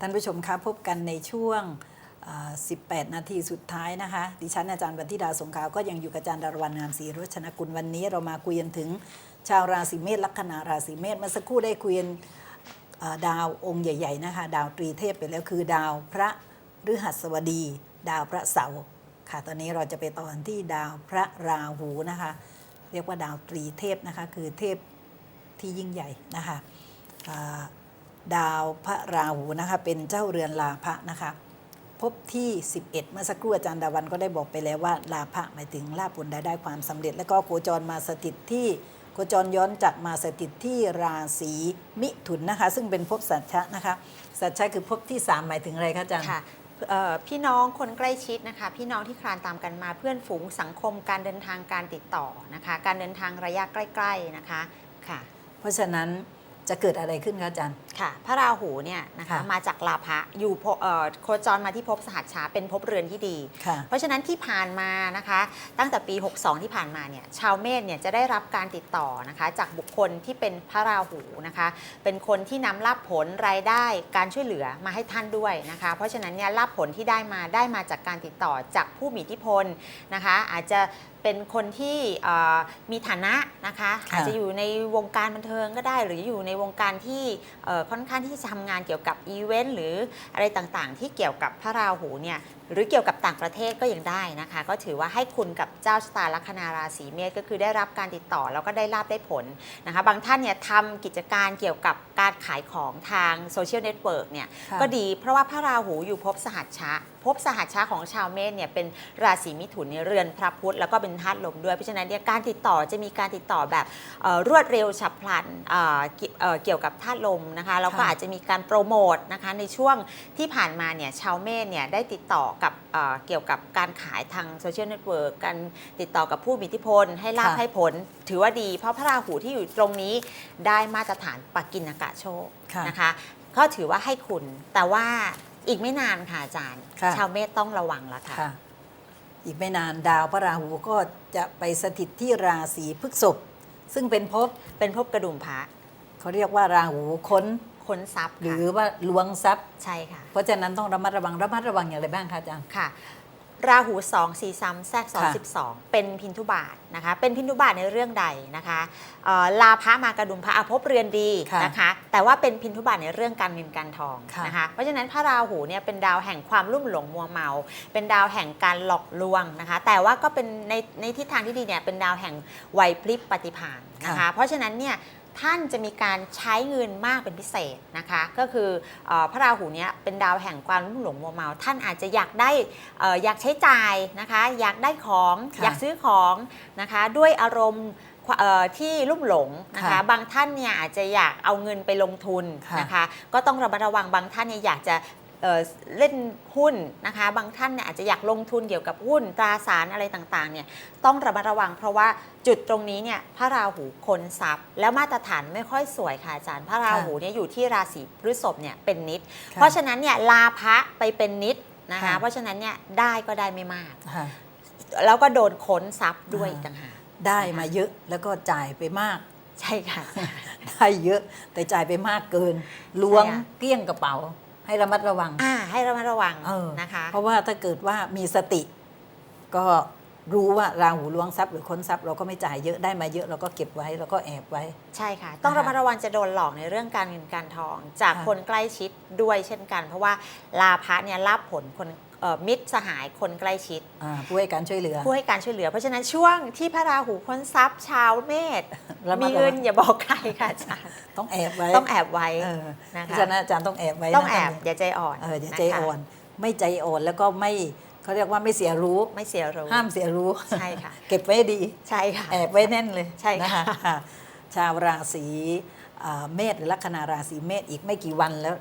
ท่านผู้ชมคะพบกันในช่วง 18 นาทีสุดท้ายนะคะ ดิฉันอาจารย์วันธิดาสงขาวก็ยังอยู่กับอาจารย์ดารวันงามศรีโรชนกุลวันนี้เรามาคุยกันถึงชาวราศีเมษลัคนาราศีเมษเมื่อสักครู่ได้คุยกันดาวองค์ใหญ่ ๆ นะคะ ดาวตรีเทพไปแล้วคือดาวพระฤหัสบดี ดาวพระเสาร์ค่ะ ตอนนี้เราจะไปตอนที่ดาวพระราหูนะคะ เรียกว่าดาวตรีเทพนะคะ คือเทพที่ยิ่งใหญ่นะคะ ดาวพระราหูนะคะเป็นเจ้าเรือนลาภะนะคะพบที่ 11 เมื่อสักครู่อาจารย์ดาวันก็ได้บอกไปแล้วว่า ลาภะหมายถึงลาภผลได้ได้ความสำเร็จ แล้วก็โคจรมาสถิตที่โคจรย้อนจากมาสถิตที่ราศีมิถุนนะคะ ซึ่งเป็นภพสัจชะนะคะสัจชะคือภพที่ 3 หมายถึงอะไรคะอาจารย์ค่ะเอ่อพี่น้องคนใกล้ชิดนะคะ พี่น้องที่คลานตามกันมาเพื่อนฝูงสังคมการเดินทางการติดต่อนะคะ การเดินทางระยะใกล้ ๆนะคะค่ะ เพราะฉะนั้น จะเกิดอะไรขึ้นคะอาจารย์ ค่ะ พระราหูเนี่ยนะคะค่ะมาจากลาภะอยู่ภพเอ่อโคจรมาที่ภพสหัสชาเป็นภพเรือนที่ดี ค่ะ เพราะฉะนั้นที่ผ่านมานะคะ ตั้งแต่ปี 62 ที่ผ่านมาเนี่ยชาวเมษเนี่ยจะได้รับการติดต่อนะคะ จากบุคคลที่เป็นพระราหูนะคะ เป็นคนที่นำลาภผลรายได้การช่วยเหลือมาให้ท่านด้วยนะคะ เพราะฉะนั้นเนี่ยลาภผลที่ได้มาได้มาจากการติดต่อจากผู้มีอิทธิพลนะคะ อาจจะ เป็นคนที่เอ่อมีฐานะนะคะค่ะอาจจะอยู่ในวงการบันเทิงก็ได้ หรืออยู่ในวงการที่เอ่อค่อนข้างที่จะทำงานเกี่ยวกับอีเวนต์หรืออะไรต่างๆ ที่เกี่ยวกับพระราหูเนี่ย หรือเกี่ยวกับต่างประเทศก็ยังได้นะคะ ก็ถือว่าให้คุณกับเจ้าชะตาลัคนาราศีเมษก็คือได้รับการติดต่อแล้วก็ได้ลาบได้ผลนะคะ บางท่านเนี่ยทำกิจการเกี่ยวกับการขายของทางโซเชียลเน็ตเวิร์กเนี่ยค่ะก็ดีเพราะว่าพระราหูอยู่ภพสหัสชะภพสหัสชะของชาวเมษเนี่ยเป็นราศีมิถุนในเรือนพระพุธแล้วก็เป็นธาตุลมด้วยเพราะฉะนั้นเนี่ยการติดต่อจะมีการติดต่อแบบเอ่อรวดเร็วฉับพลันเอ่อเกี่ยวเอ่อเกี่ยวกับธาตุลมนะคะแล้วก็ค่ะอาจจะมีการโปรโมทนะคะในช่วงที่ผ่านมาเนี่ยชาวเมษเนี่ยได้ติดต่อกับเอ่อเกี่ยวกับการขายทางโซเชียลเน็ตเวิร์กการติดต่อกับผู้มีอิทธิพล ให้ลาภค่ะให้ผล ถือว่าดี เพราะพระราหูที่อยู่ตรงนี้ได้มาตรฐานปักกินากะโชคค่ะนะคะก็ถือว่าให้คุณ แต่ว่าอีกไม่นานค่ะอาจารย์ค่ะชาวเมษต้องระวังแล้วค่ะค่ะ อีกไม่นานดาวพระราหูก็จะไปสถิตที่ราศีพฤษภซึ่งเป็นภพเป็นภพกระดุมพระเขาเรียกว่าราหูค้น ค้นทรัพย์หรือค่ะว่าล้วงทรัพย์ใช่ค่ะ เพราะฉะนั้นต้องระมัดระวังระมัดระวังอย่างไรบ้างคะอาจารย์ค่ะราหู2 4ซ้ำแทรกซ้อนค่ะ12เป็นพินทุบาทนะคะ เป็นพินทุบาทในเรื่องใดนะคะเอ่อลาพระมากระดุมพระอาภพเรือนดีค่ะนะคะ แต่ว่าเป็นพินทุบาทในเรื่องการเงินการทองค่ะนะคะเพราะฉะนั้นพระราหูเนี่ยเป็นดาวแห่งความลุ่มหลงมัวเมา เป็นดาวแห่งการหลอกลวงนะคะ แต่ว่าก็เป็นในในทิศทางที่ดีเนี่ยเป็นดาวแห่งไหวพริบปฏิภาณนะคะ เพราะฉะนั้นเนี่ย ท่านจะมีการใช้เงินมากเป็นพิเศษนะคะ ก็คือเออพระราหูเนี่ยเป็นดาวแห่งความลุ่มหลงมัวเมา ท่านอาจจะอยากได้เอ่ออยากใช้จ่ายนะคะ อยากได้ของค่ะอยากซื้อของนะคะ ด้วยอารมณ์เอ่อที่ลุ่มหลงนะคะค่ะบางท่านเนี่ยอาจจะอยากเอาเงินไปลงทุนค่ะนะคะ ก็ต้องระมัดระวังบางท่านเนี่ยอยากจะ เอ่อเล่นหุ้นนะคะ บางท่านเนี่ยอาจจะอยากลงทุนเกี่ยวกับหุ้นตราสารอะไรต่างๆเนี่ยต้องระมัดระวังเพราะว่าจุดตรงนี้เนี่ยพระราหูคนทรัพย์ แล้วมาตรฐานไม่ค่อยสวยค่ะอาจารย์พระราหูเนี่ยอยู่ที่ราศีพฤษภเนี่ยเป็นนิด เพราะฉะนั้นเนี่ยลาพระไปเป็นนิดนะคะค่ะเพราะฉะนั้นเนี่ยได้ก็ได้ไม่มากค่ะแล้วก็โดนค้นทรัพย์ด้วยอ่าอีกต่างหากได้มาเยอะแล้วก็จ่ายไปมากใช่ค่ะ ได้เยอะแต่จ่ายไปมากเกินล้วงใช่ค่ะเกลี้ยงกระเป๋า ให้ระมัดระวังอ่าให้ระมัดระวังเออนะคะ เพราะว่าถ้าเกิดว่ามีสติ ก็รู้ว่าราหูล้วงทรัพย์หรือค้นทรัพย์เราก็ไม่จ่ายเยอะได้มาเยอะเราก็เก็บไว้แล้วก็แอบไว้ ใช่ค่ะ ต้องนะคะระมัดระวังจะโดนหลอกในเรื่องการเงินการทอง จากค่ะคนใกล้ชิดด้วยเช่นกัน เพราะว่าลาพะเนี่ยรับผลคนเอ่อ มิตรสหายคนใกล้ชิดอ่าผู้ให้การช่วยเหลือ ผู้ให้การช่วยเหลือ เพราะฉะนั้นช่วงที่พระราหูค้นทรัพย์ชาวเมษระมัมีดระวังเงินอย่าบอกใครค่ะอาจารย์ต้องแอบไว้ต้องแอบไว้เออนะเพคะราะฉะนั้นอาจารย์ต้องแอบไว้ต้องแอบนะอย่าใจอ่อนเอออย่านะคะใจอ่อน ไม่ใจอ่อนแล้วก็ไม่เขาเรียกว่าไม่เสียรู้ไม่เสียรู้ห้ามเสียรู้ใช่ค่ะ เก็บไว้ให้ดีใช่ค่ะแอบไว้แน่นเลยใช่ค่ะนค่ะชาวราศีอ่าเมษหรือลัคนาราศีเมษอีกไม่กี่วันแล้ว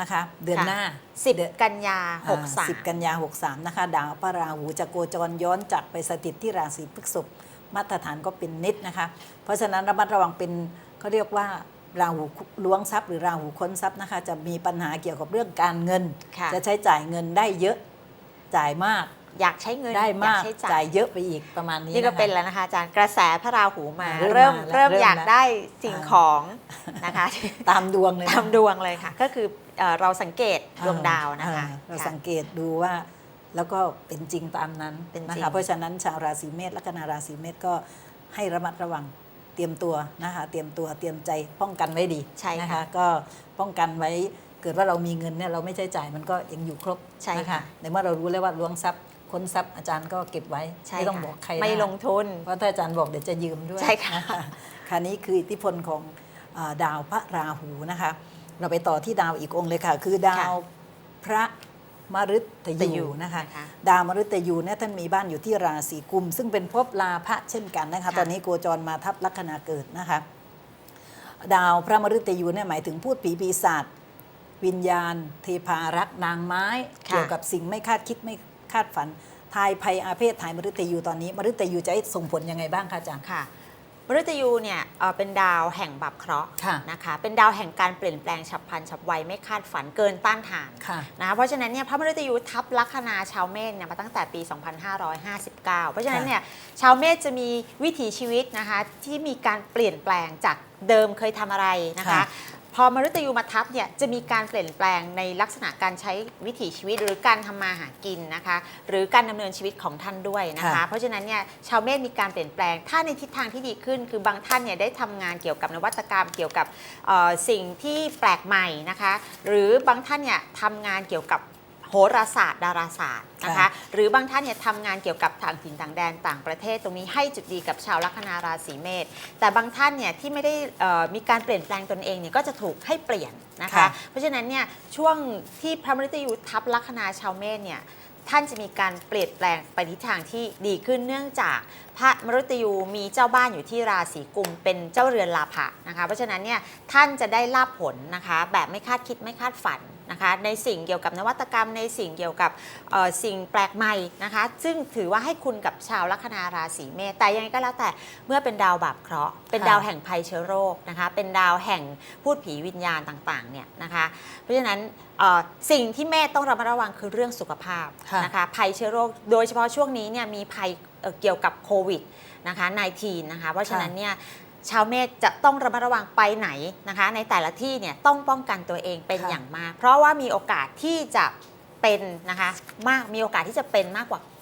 นะคะ เดือนหน้าสิบเดือนกันยาหกสาม สิบกันยาหกสามนะคะ ดาวพระราหูจะโคจรย้อนจากไปสถิตที่ราศีพฤษภมาตรฐานก็เป็นนิดนะคะ เพราะฉะนั้นระมัดระวังเป็นเขาเรียกว่าราหูล้วงทรัพย์หรือราหูค้นทรัพย์นะคะ จะมีปัญหาเกี่ยวกับเรื่องการเงิน ค่ะ จะใช้จ่ายเงินได้เยอะจ่ายมาก อยากใช้เงินได้อยามากใช้จ่าจ่ายยเยอะไปอีกประมาณนี้นี่ก็ะคะเป็นแล้วนะคะอาจารย์กระแสพระราหูมาอ่าเริ่เริ่มมมาแล้วเริ่มเริ่มอยากแล้ว ได้สิ่งอ่าของนะคะ ตามดวงเลยนะตามดวงเลยค่ะ ก็คือเอ่อเราสังเกตดวงดาวนะคะ อ่าเราค่ะสังเกตดูว่า แล้วก็เป็นจริงตามนั้นเป็นจรินะงคะเพราะฉะนั้นชาวราศีเมษและคณะราศีเมษก็ให้ระมัดระวังเตรียมตัวนะคะเตรียมตัวเตรียมใจป้องกันไว้ดีใช่นะค่ะคะก็ป้องกันไว้เกิดว่าเรามีเงินเนี่ยเราไม่ใช้จ่ายมันก็ยังอยู่ครบใช่นะค่ะคะในเมื่อเรารู้แล้วว่าล้วงทรัพย์ ค้นทรัพย์อาจารย์ก็เก็บไว้ใช่ไม่ต้องค่ะบอกใครไม่นะคะลงทุน เพราะถ้าอาจารย์บอกเดี๋ยวจะยืมด้วยใช่ค่ะนคราวนี้คืออิทธิพลของเออดาวพระราหูนะคะ เราไปต่อที่ดาวอีกองค์เลยค่ะ คือดาวพระมฤตยูนะคะนะคะ ดาวมฤตยูเนี่ยท่านมีบ้านอยู่ที่ราศีกุม ซึ่งเป็นภพลาภะเช่นกันนะคะค่ะตอนนี้โคจรมาทับลัคนาเกิดนะคะ ดาวพระมฤตยูเนี่ยหมายถึงพูดผีปีศาจวิญญาณ เทพารักษ์นางไม้ค่ะเกี่ยวกับสิ่งไม่คาดคิดไม่คาดฝันทายภัยอาเพศทายมฤตยูตอนนี้มฤตยูจะให้ส่งผลยังไงบ้างคะอาจารย์ค่ะมฤตยูเนี่ยเอ่อเป็นดาวแห่งบับเคราะห์ค่ะนะคะเป็นดาวแห่งการเปลี่ยนแปลงฉับพลันฉับไวไม่คาดฝันเกินต้านทานค่ะนะคะเพราะฉะนั้นเนี่ยพระมฤตยูทับลัคนาชาวเมษเนี่ยมาตั้งแต่ปี 2559 เพราะฉะนั้นเนี่ยชาวเมษจะมีวิถีชีวิตนะคะที่มีการเปลี่ยนแปลงจากเดิมเคยทำอะไรนะคะค่ะ พอมฤตยูมาทับเนี่ยจะมีการเปลี่ยนแปลงในลักษณะการใช้วิถีชีวิตหรือการทำมาหากินนะคะ หรือการดำเนินชีวิตของท่านด้วยนะคะค่ะเพราะฉะนั้นเนี่ยชาวเมษมีการเปลี่ยนแปลง ถ้าในทิศทางที่ดีขึ้น คือบางท่านเนี่ยได้ทำงานเกี่ยวกับนวัตกรรม เกี่ยวกับเอ่อสิ่งที่แปลกใหม่นะคะ หรือบางท่านเนี่ยทำงานเกี่ยวกับโห ราศาสตร์ ดาราศาสตร์นะคะค่ะหรือบางท่านเนี่ยทำงานเกี่ยวกับต่างถิ่นต่างแดนต่างประเทศตรงนี้ให้จุดดีกับชาวลัคนาราศีเมษแต่บางท่านเนี่ยที่ไม่ได้เอ่อมีการเปลี่ยนแปลงตนเองเนี่ยก็จะถูกให้เปลี่ยนนะคะค่ะเพราะฉะนั้นเนี่ยช่วงที่พระมฤตยูทับลัคนาชาวเมษเนี่ยท่านจะมีการเปลี่ยนแปลงไปทิศทางที่ดีขึ้นเนื่องจากพระมฤตยูมีเจ้าบ้านอยู่ที่ราศีกุมเป็นเจ้าเรือนลาภะนะคะ เพราะฉะนั้นเนี่ยท่านจะได้ลาบผลนะคะ แบบไม่คาดคิดไม่คาดฝัน นะคะในสิ่งเกี่ยวกับนวัตกรรมในสิ่งเกี่ยวกับเอ่อสิ่งแปลกใหม่นะคะ ซึ่งถือว่าให้คุณกับชาวลัคนาราศีเมษแต่ยังไงก็แล้วแต่เมื่อเป็นดาวบาปเคราะห์เป็นค่ะดาวแห่งภัยเชื้อโรคนะคะเป็นดาวแห่งพูดผีวิญญาณต่างๆเนี่ยนะคะเพราะฉะนั้นเอ่อสิ่งที่แม่ต้องระมัดระวังคือเรื่องสุขภาพค่ะนะคะภัยเชื้อโรคโดยเฉพาะช่วงนี้เนี่ยมีภัยเอ่อเกี่ยวกับโควิดนะคะ 19 นะคะ เพราะฉะนั้นเนี่ย ชาวเมษจะต้องระมัดระวังไปไหนนะคะ ในแต่ละที่เนี่ยต้องป้องกันตัวเองเป็นค่ะอย่างมาก เพราะว่ามีโอกาสที่จะเป็นนะคะมากมีโอกาสที่จะเป็นมากกว่าเอ่อ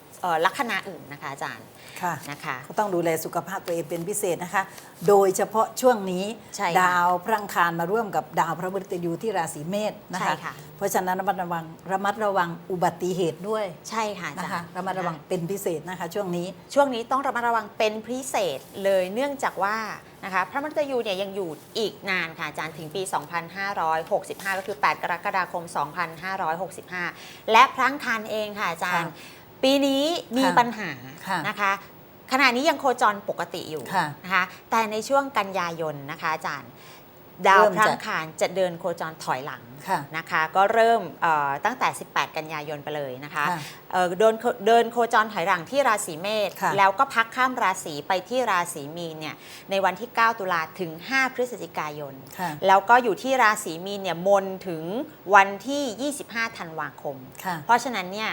ลัคนาอื่นนะคะอาจารย์ค่ะนะคะก็ต้องดูแลสุขภาพตัวเองเป็นพิเศษนะคะ โดยเฉพาะช่วงนี้ใช่ค่ะดาวพระอังคารมาร่วมกับดาวพระมฤตยูที่ราศีเมษนะใช่คะค่ะเพราะฉะนั้นระมัดระวังระมัดระวังอุบัติเหตุด้วยใช่ค่ะอานะจารคะย์ระมัดระวังเป็นพิเศษนะคะ ช่วงนี้ช่วงนี้ต้องระมัดระวังเป็นพิเศษเลยเนื่องจากว่านะคะพระมฤตยูเนี่ยยังอยู่อีกนานค่ะอาจารย์ถึงปี 2565 ก็คือ 8 กรกฎาคม 2565 และพระอังคารเองค่ะอาจารย์ ปีนี้มีค่ะปัญหาค่ะนะคะขณะนี้ยังโคจรปกติอยู่ค่ะนะคะแต่ในช่วงกันยายนนะคะอาจารย์ ดาวเริ่มพระจะอังคารจะเดินโคจรถอยหลังค่ะ นะคะ ก็เริ่มเอ่อตั้งแต่ 18 กันยายนไปเลยนะคะค่ะเอ่อเดินเดินโคจรถอยหลังที่ราศีเมษค่ะ แล้วก็พักข้ามราศีไปที่ราศีมีนเนี่ยในวันที่ 9 ตุลาถึง 5 พฤศจิกายน ค่ะ แล้วก็อยู่ที่ราศีมีนเนี่ยมนถึงวันที่ 25 ธันวาคม ค่ะ เพราะฉะนั้นเนี่ย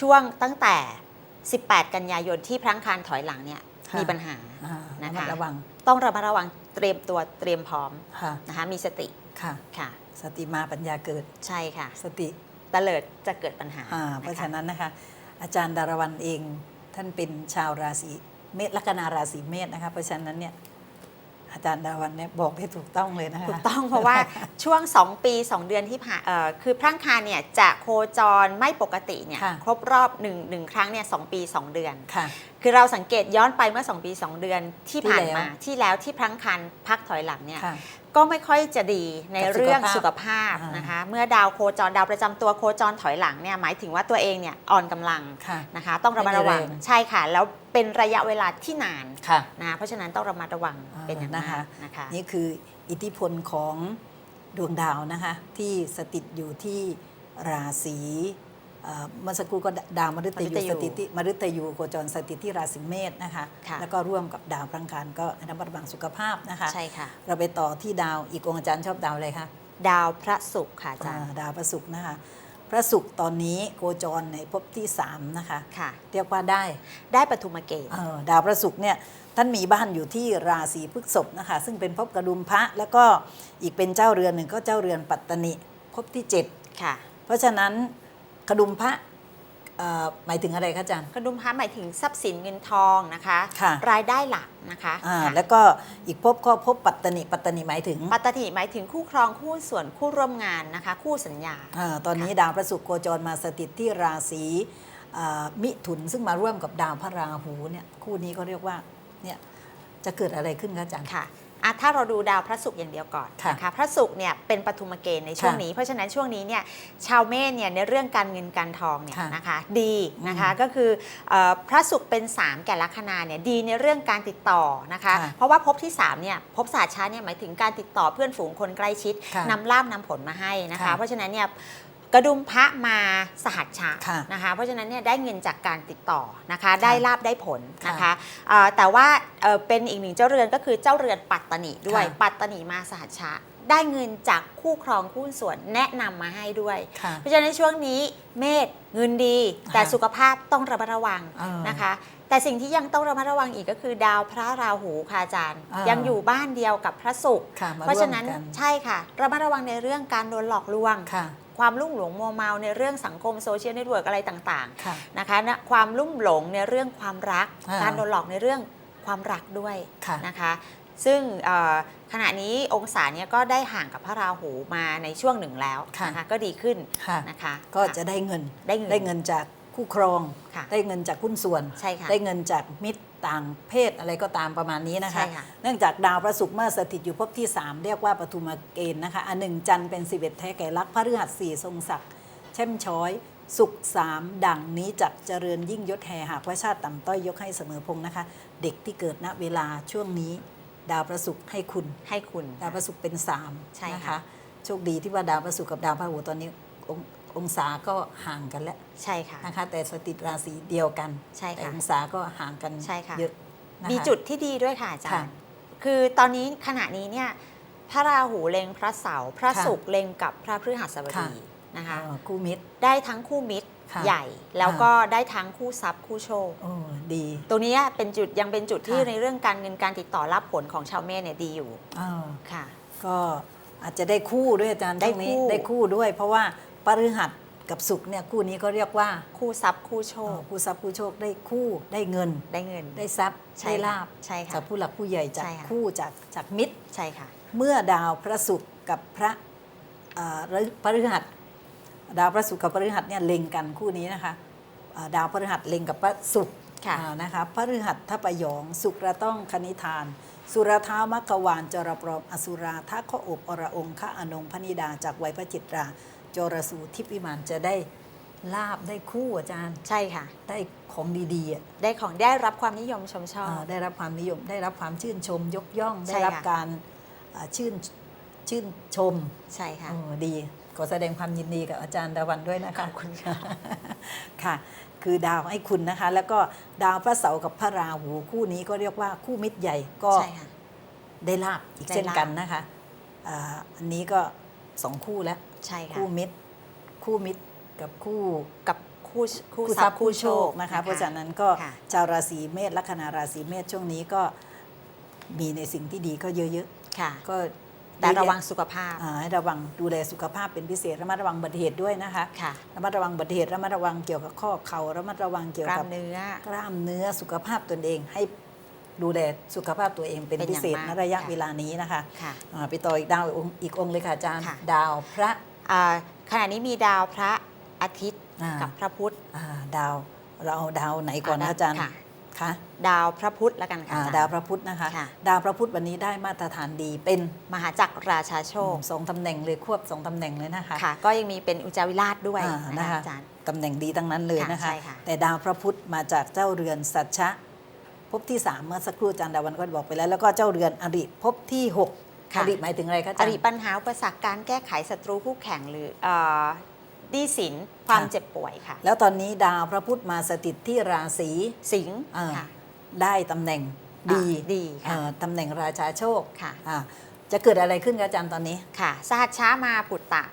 ช่วงตั้งแต่ 18 กันยายนที่พระอังคารถอยหลังเนี่ยค่ะมีปัญหาอ่านะระคะมัดระวังต้องระมัดระวังเตรียมตัวเตรียมพร้อมค่ะนะคะมีสติค่ะค่ะ สติมาปัญญาเกิดใช่ค่ะ สติตะเลิดจะเกิดปัญหาอ่าเพราะคฉะนั้นนะคะ อาจารย์ดารวันเองท่านเป็นชาวราศีเมษลัคนาราศีเมษนะคะเพราะฉะนั้นเนี่ย อาจารย์ดารวันเนี่ยบอกได้ถูกต้องเลยนะคะถูกต้องเพราะว่าช่วง 2 ปี 2 เดือนที่ผ่านเอ่อคือพระอังคารเนี่ยจะโคจรไม่ปกติเนี่ยค่ะครบรอบ1นึ่งหนึ่งครั้งเนี่ยสปี 2 เดือนค่ะ คือเราสังเกตย้อนไปเมื่อ 2 ปี 2 เดือนที่ผ่านที่แล้วมาที่แล้วที่พระอังคารพักถอยหลังเนี่ยค่ะ ก็ไม่ค่อยจะดีในกับสุขภาพเรื่องสุขภาพอ่าน นะคะ เมื่อดาวโคจรดาวประจำตัวโคจรถอยหลังเนี่ยหมายถึงว่าตัวเองเนี่ยอ่อนกำลังค่ะ นะคะ ต้องระมัดระวังไม่มีแรง ใช่ค่ะ แล้วเป็นระยะเวลาที่นานค่ะ นะคะเพราะฉะนั้นต้องระมัดระวังอ่าเป็นอย่างนะมาคะกนะคะ นี่คืออิทธิพลของดวงดาวนะคะ ที่สถิตอยู่ที่ราศี เอ่อเมื่อสักครู่ก็ดาวมฤตยูมฤตยูสถิตที่มฤตยูโคจรสถิตที่ราศีเมษนะคะค่ะแล้วก็ร่วมกับดาวพลังคารก็ระมัดระวังสุขภาพนะคะใช่ค่ะเราไปต่อที่ดาวอีกองค์อาจารย์ชอบดาวอะไรคะดาวพระศุกร์ค่ะอาจารย์อ่าดาวประศุกร์นะคะพระศุกร์ตอนนี้โคจรในภพที่ 3 นะคะค่ะเรียกว่าได้ได้ปฐุมเกณฑ์เอ่อดาวพระศุกร์เนี่ยท่านมีบ้านอยู่ที่ราศีพฤษภนะคะ ซึ่งเป็นภพกระดุมพระแล้วก็อีกเป็นเจ้าเรือนหนึ่งก็เจ้าเรือนปัตตนิภพที่7ค่ะเพราะฉะนั้น กระดุมพระเอ่อหมายถึงอะไรคะอาจารย์กระดุมพระหมายถึงทรัพย์สินเงินทองนะคะค่ะรายได้หลักนะคะอ่าค่ะแล้วก็อีกภพก็ภพปัตตนิปัตตนิหมายถึงปัตตนิหมายถึงคู่ครองคู่ส่วนคู่ร่วมงานนะคะ คู่สัญญาอาตอนนี้ดาวพระศุกร์โคจรมาสถิตที่ราศีอ่ามิถุนซึ่งมาร่วมกับดาวพระราหูเนี่ยคู่นี้ก็เรียกว่าเนี่ยจะเกิดอะไรขึ้นคะอาจารย์ ค่ะ อะถ้าเราดูดาวพระศุกร์อย่างเดียวก่อนค่ะนะคะพระศุกร์เนี่ยเป็นปฐุมเกณฑ์ในช่วงค่ะนี้ เพราะฉะนั้นช่วงนี้เนี่ยชาวเมษเนี่ยในเรื่องการเงินการทองเนี่ยค่ะนะคะดีนะคะอืมก็คือเอ่อพระศุกร์เป็น 3 แก่ลัคนาเนี่ยดีในเรื่องการติดต่อนะคะค่ะเพราะว่าภพที่3เนี่ยภพศาสตร์ช้าเนี่ยหมายถึงการติดต่อเพื่อนฝูงคนใกล้ชิดค่ะนำลาบนำผลมาให้นะคะค่ะเพราะฉะนั้นเนี่ย กระดุมพระมาสหัสชาค่ะนะคะเพราะฉะนั้นเนี่ยได้เงินจากการติดต่อนะคะได้ลาบได้ผลนะคะค่ะเอ่อแต่ว่าเอ่อเป็นอีกหนึ่งเจ้าเรือนก็คือเจ้าเรือนปัตตนิด้วยค่ะปัตตนิมาสหัสชาได้เงินจากคู่ครองคู่ส่วนแนะนำมาให้ด้วยค่ะเพราะฉะนั้นช่วงนี้เมษเงินดี แต่ค่ะสุขภาพต้องระมัดระวังเออนะคะ แต่สิ่งที่ยังต้องระมัดระวังอีกก็คือ ดาวพระราหูค่ะอาจารย์อ่ายัยังอยู่บ้านเดียวกับพระศุกร์ค่ะมาเพราะฉะนั้นร่วมกันใช่ค่ะ ระมัดระวังในเรื่องการโดนหลอกลวง ค่ะความลุ่มหลงมัวเมาในเรื่องสังคมโซเชียลเน็ตเวิร์กอะไรต่างค่ะ ๆนะคะนะความลุ่มหลงในเรื่องความรัก อ่า การโดนหลอกในเรื่องความรักด้วยค่ะ นะคะ ซึ่งเอ่อขณะนี้องศาเนี้ยก็ได้ห่างกับพระราหูมาในช่วงหนึ่งแล้วค่ะ นะคะก็ดีขึ้นค่ะ นะคะก็จะค่ได้เงิน ได้เงิน ได้เงินจากคู่ครอง ค่ะ ได้เงินจากหุ้นส่วน ใช่ค่ะ ได้เงินจากมิตร ต่างเพศอะไรก็ตามประมาณนี้นะคะใช่ค่ะเนื่องจากดาวพระศุกร์เมื่อสถิตอยู่ภพที่ 3 เรียกว่าปฐุมเกณฑ์นะคะ อันหนึ่งจันทร์เป็น 11 แท้แก่ลักษณ์พฤหัสสี่ทรงศักดิ์แช่มช้อยสุขสามดังนี้จักเจริญยิ่งยศแห่หากว่าชาติต่ำต้อยยกให้เสมอพงษ์นะคะ เด็กที่เกิดณเวลาช่วงนี้ ดาวพระศุกร์ให้คุณให้คุณ ดาวพระศุกร์เป็นสามใช่นะค่ะคะโชคดีที่ว่าดาวพระศุกร์กับดาวพระราหูตอนนี้ ององศาก็ห่างกันแล้วใช่ค่ะนะคะ แต่สถิตราศีเดียวกันใช่แต่ค่ะองศาก็ห่างกันใช่ค่ะเยอะนะคะมีจุดที่ดีด้วยค่ะอาจารค่ะย์คือตอนนี้ขณะนี้เนี่ยพระราหูเล็งพระเสาร์พระค่ะศุกร์เล็งกับพระพฤหัสบค่ะดีนะคะเอ่อคู่มิตรได้ทั้งคู่มิตรค่ะใหญ่ แล้วก็ได้ทั้งคู่ทรัพย์คู่โชคโอ้ดี ตรงนี้เป็นจุดยังเป็นจุดที่ค่ะในเรื่องการเงินการติดต่อรับผลของชาวเมษเนี่ยดีอยู่เออค่ะ ก็อาจจะได้คู่ด้วยอาจารย์ได้ช่วงนี้คู่ได้คู่ด้วย เพราะว่า ปฤหัสกับศุกร์เนี่ยคู่นี้ก็เรียกว่าคู่ทรัพย์คู่โชเอ่คอคู่ทรัพย์คู่โชคได้คู่ได้เงิน ได้เงิน ได้ทรัพย์ใช่ได้ค่ะลาบใช่ค่ะจากผู้หลักผู้ใหญ่จากใช่ค่ะคู่จากจากมิตรใช่ค่ะ เมื่อดาวพระศุกร์กับพระอ่าพฤหัส ดาวพระศุกร์กับพฤหัสเนี่ยเล็งกันคู่นี้นะคะอ่าดาวพฤหัสเล็งกับพระศุกร์ค่ะอ่านะคะพฤหัสทัปยองสุกระต้องคณิธาน สุรท้ามัคควานจรปรอมอสุราทักขอบอระองค์ะอนงพนิดาจากไวยพระจิตรา จรสูทิพย์วิมานจะได้ลาบได้คู่อาจารย์ใช่ค่ะ ได้ของดีๆอะได้ของได้รับความนิยมชมชอบอ่าได้รับความนิยมได้รับความชื่นชมยกย่องใช่ได้รับค่ะการอ่าชื่นชื่นชมใช่ค่ะโอ้ดีขอแสดงความยินดีกับอาจารย์ดาวันด้วยนะคะขอบคุณค่ะค่ะ คือดาวให้คุณนะคะ แล้วก็ดาวพระเสาร์กับพระราหูคู่นี้ก็เรียกว่าคู่มิตรใหญ่ก็ใช่ค่ะได้ลาบอีกได้เช่นลาบกันนะคะอ่าอันนี้ก็สองคู่แล้ว ใช่ค่ะคู่มิตร คู่มิตรกับคู่กับคู่คู่คู่ททรัรัพพย์ย์คู่คู่โชโชคคนะคะ เพราะฉะนั้นก็ค่ะชาวราศีเมษลัคนาราศีเมษช่วงนี้ก็มีในสิ่งที่ดีก็เยอะค่ะๆก็แต่ระวังสุขภาพอ่าให้ระวังดูแลสุขภาพเป็นพิเศษระมัดระวังอุบัติเหตุด้วยนะคะค่ะระมัดระวังอุบัติเหตุระมัดระวังเกี่ยวกับข้อเข่าระมัดระวังเกี่ยวกล้ากัมบเนื้อกล้ามเนื้อสุขภาพตนเองให้ดูแลสุขภาพตัวเองเป็นเป็นอพิย่างเศษมากในระยะค่ะเวลานี้นะคะค่ะอ่าไปต่ออีกดาวอีกองค์อีกองค์เลยค่ะอาจารย์ค่ะดาวพระ อ่าขณะนี้มีดาวพระอาทิตย์อ่ากับพระพุธอ่าดาวเราเอาดาวไหนก่อนอ่านะอาจารย์ค่ะคะดาวพระพุธแล้วกันค่ะอ่าอาจารย์ ดาวพระพุธนะคะ ค่ะ ดาวพระพุธวันนี้ได้มาตรฐานดีเป็นมหาจักรราชาโชคสองตำแหน่งเลยควบสองตำแหน่งเลยนะคะ ค่ะ ก็ยังมีเป็นอุจจาวิราชด้วยอ่านะนะคะคะอาจารย์ ตำแหน่งดีทั้งนั้นเลยค่ะนะคะใช่ค่ะ แต่ดาวพระพุธมาจากเจ้าเรือนสัชชะภพที่สามเมื่อสักครู่อาจารย์ดาวันก็บอกไปแล้ว แล้วก็เจ้าเรือนอริภพที่หก อริหมายถึงอะไรคะอาอจารริย์ปัญหาอุปสรรคการแก้ไขศัตรูคู่แข่งหรือเอ่อหนี้สินความค่ะ เจ็บป่วยค่ะ แล้วตอนนี้ดาวพระพุธมาสถิตที่ราศีสิงห์อ่าค่ะได้ตำแหน่งดีอ่าดีค่ะเอ่อตำแหน่งราชาโชคค่ะ อ่าจะเกิดอะไรขึ้นคะอาจารย์ตอนนี้ ค่ะสหัสช้ามาปุตตะ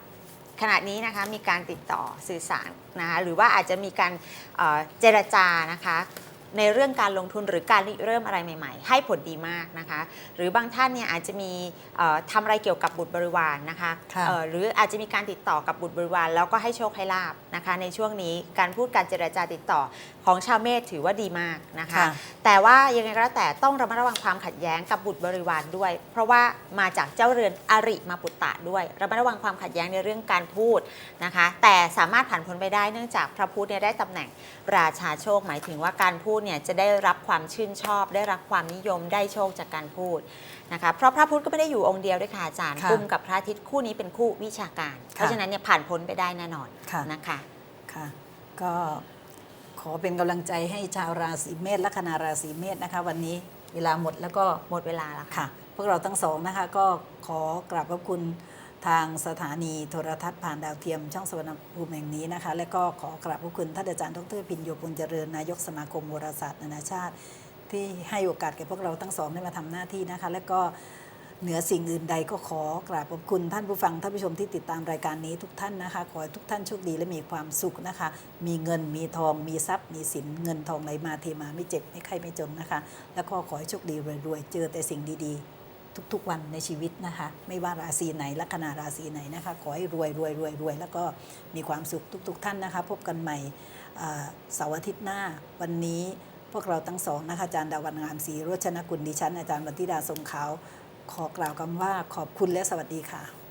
ขณะนี้นะคะมีการติดต่อสื่อสารนะคะหรือว่าอาจจะมีการเอ่อเจรจานะคะ ในเรื่องการลงทุนหรือการริเริ่มอะไรใหม่ ๆ ให้ผลดีมากนะคะ หรือบางท่านเนี่ยอาจจะมีเอ่อทำอะไรเกี่ยวกับบุตรบริวารนะคะค่ะเอ่อหรืออาจจะมีการติดต่อกับบุตรบริวารแล้วก็ให้โชคให้ลาบนะคะ ในช่วงนี้การพูดการเจรจาติดต่อของชาวเมษถือว่าดีมากนะคะค่ะแต่ว่ายังไงก็แล้วแต่ต้องระมัดระวังความขัดแย้งกับบุตรบริวารด้วย เพราะว่ามาจากเจ้าเรือนอริมาปุตตะด้วยระมัดระวังความขัดแย้งในเรื่องการพูดนะคะ แต่สามารถผ่านพ้นไปได้เนื่องจากพระพุทธเนี่ยได้ตำแหน่งราชาโชคหมายถึงว่าการพูดเนี่ยจะได้รับความชื่นชอบ ได้รับความนิยมได้โชคจากการพูดนะคะเพราะพระพุทธก็ไม่ได้อยู่องค์เดียวด้วยค่ะอาจารย์ค่ะกุมกับพระอาทิตย์คู่นี้เป็นคู่วิชาการ เพราะฉะนั้นเนี่ยผ่านพ้นไปได้แน่นอนค่ะ นะคะ ค่ะก็ขอเป็นกำลังใจให้ชาวราศีเมษลัคนาราศีเมษนะคะ วันนี้เวลาหมดแล้วก็หมดเวลาแล้วค่ะ ค่ะ พวกเราทั้งสองนะคะ ก็ขอกราบขอบคุณ ทางสถานีโทรทัศน์ผ่านดาวเทียมช่องสวรรณภูมิแห่งนี้นะคะ และก็ขอกราบขอบคุณท่านอาจารย์ดรพินโยปุญเจริญนายกสมาคมโหราศาสตร์นานาชาติ ที่ให้โอกาสแก่พวกเราทั้งสองได้มาทำหน้าที่นะคะ และก็เหนือสิ่งอื่นใดก็ขอกราบขอบคุณท่านผู้ฟังท่านผู้ชมที่ติดตามรายการนี้ทุกท่านนะคะ ขอให้ทุกท่านโชคดีและมีความสุขนะคะ มีเงินมีทอง มีทรัพย์มีสินเงินทองไหลมาเทมาไม่เจ็บไม่ไข้ไม่จนนะคะ แล้วก็ขอให้โชคดีรวยๆเจอแต่สิ่งดีๆ ทุกๆวันในชีวิตนะคะ ไม่ว่าราศีไหนลัคนาราศีไหนนะคะ ขอให้รวยรวยรวยรวยแล้วก็มีความสุขทุก ๆ ท่านนะคะ พบกันใหม่เสาร์อาทิตย์หน้าวันนี้พวกเราทั้งสองนะคะอาจารย์ดาวันงามศรีรชนกุลดิฉันอาจารย์บันทิดาทรงขาวขอกล่าวคำว่าขอบคุณและสวัสดีค่ะ